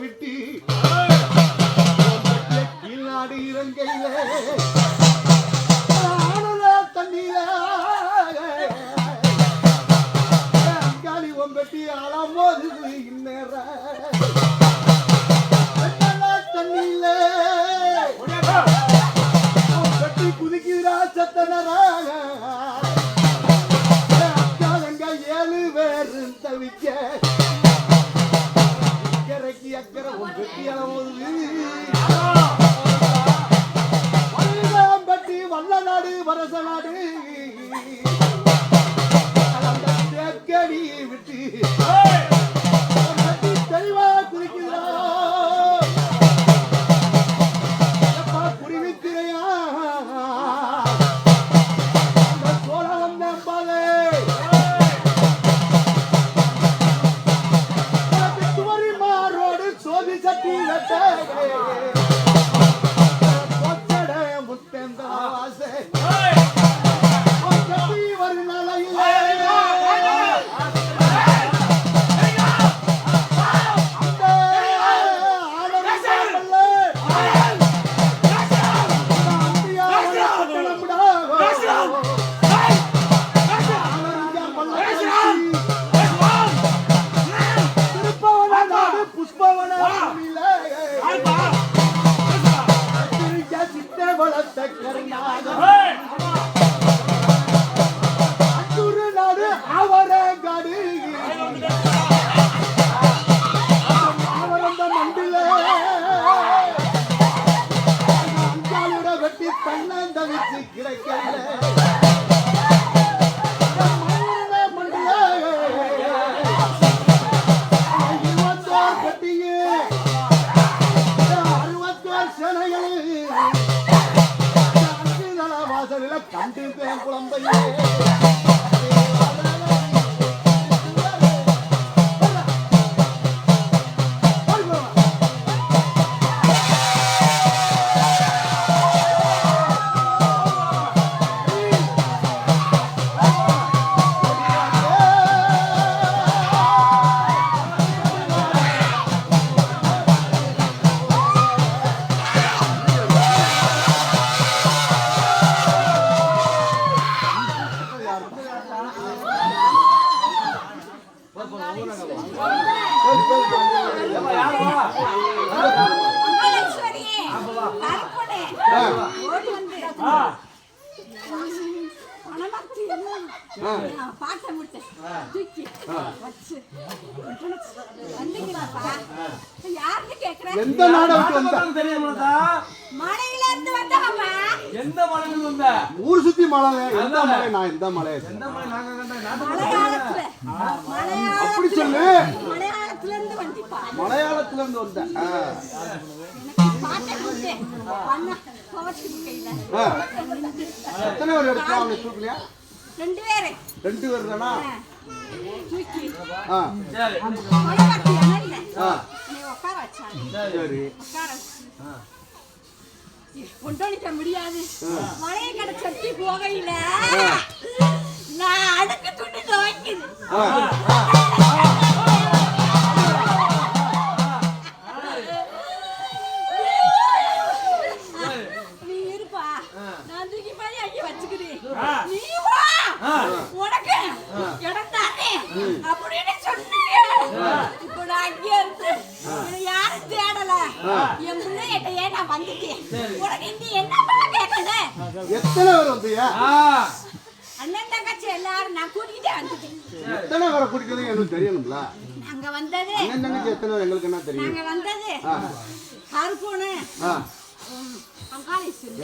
விட்டி கீழ்நாடு இறங்கையில ஆனல தண்ணீர? அங்காளி ஒம்பட்டி அலமோது இந்நேர. தண்ணியில கட்டி குதிக்கிறா சத்தனராக அக்காலங்க ஏழு பேர் தவிக்க. companheiro. பாட்டை விட்டு தூக்கி வச்சு வந்தீங்களாப்பா? யாருன்னு கேக்குறேன்? எந்த நாடை விட்டு வந்த தெரியுமாடா மலையில இருந்து வந்தவப்பா. எந்த மலையில வந்த? ஊர் சுத்தி மலை எந்த மலை? நான் எந்த மலை? எந்த மலை? நாங்க கண்ட நாட்டு மலையாளத்துல. அப்படி மலையாளத்துல. சொல்லு. மலையாளத்துல இருந்து வந்திப்பா மலையாளத்துல இருந்து வந்தேன் பாட்டை பண்ண கையில. எத்தனை பேர் எடுத்தா அவனை தூக்கலையா? ரெண்டு பேரு. ரெண்டு பேர் தானா? முடியாது. மழைய கடை சட்டி போகையில நான் அடுக்கு துண்டு துவைக்குது நீ இருப்பா. நான் தூக்கி மாதிரி அங்கே வச்சுக்கிறேன் உனக்கு அப்படின்னு சொன்னீங்க இப்போ யாரும் தேடல. என் பிள்ளை நான் வந்துட்டேன். உனக்கு இன்னும் என்னப்பா கேட்கல தங்கச்சி எல்லாரும் நான் கூட்டிகிட்டே வந்துட்டேன். வந்தது அண்ணன் வந்தது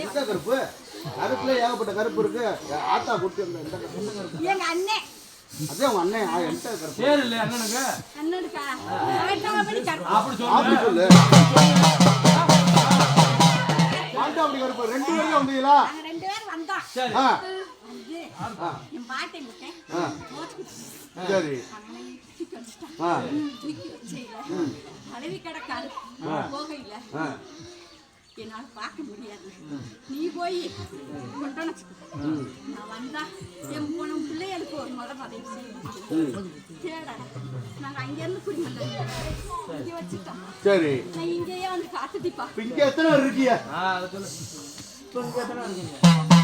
எந்த கருப்பு? கருப்புல ஏகப்பட்ட கருப்பு இருக்கு. ஆத்தா குட்டி அந்த எந்த கருப்பு. எங்க அண்ணன் அதே உங்க அண்ணன் ஆ, எந்த கருப்பு. பேர் இல்லையா அண்ணனுக்கு? அண்ணனுக்கா? வேட்டாமடி கருப்பு. அப்படி அப்படி சொல்லு. சொல்லு மாட்டா அப்படி கருப்பு. ரெண்டு பேரும் வந்தீங்களா? நாங்க ரெண்டு பேரும் வந்தோம். சரி. ஆ. வந்து ஆ. என் பாட்டை விட்டேன் ஆ. மோச்சுக்கிட்டு சரி. அவனை தூக்கி வச்சுட்டான். ஆ தூக்கி வச்சையில தலைவி கிடக்காரு போகையில. ஆ. என்னால பார்க்க முடியாது. நீ போய் கொண்டு வந்து வச்சுக்கோ. நான் வந்தா என் போன பிள்ளைகளுக்கு ஒரு முறை பதவி செய்யணும் தேட நாங்க அங்கிருந்து குடிமல்ல இங்க வச்சுட்டோம். சரி. நான் இங்கேயே வந்து காத்துட்டிப்பா. இங்க எத்தனை பேர் இருக்கீங்க? ஆ, அதை சொல்லு. இப்ப இங்க எத்தனை இருக்கீங்க?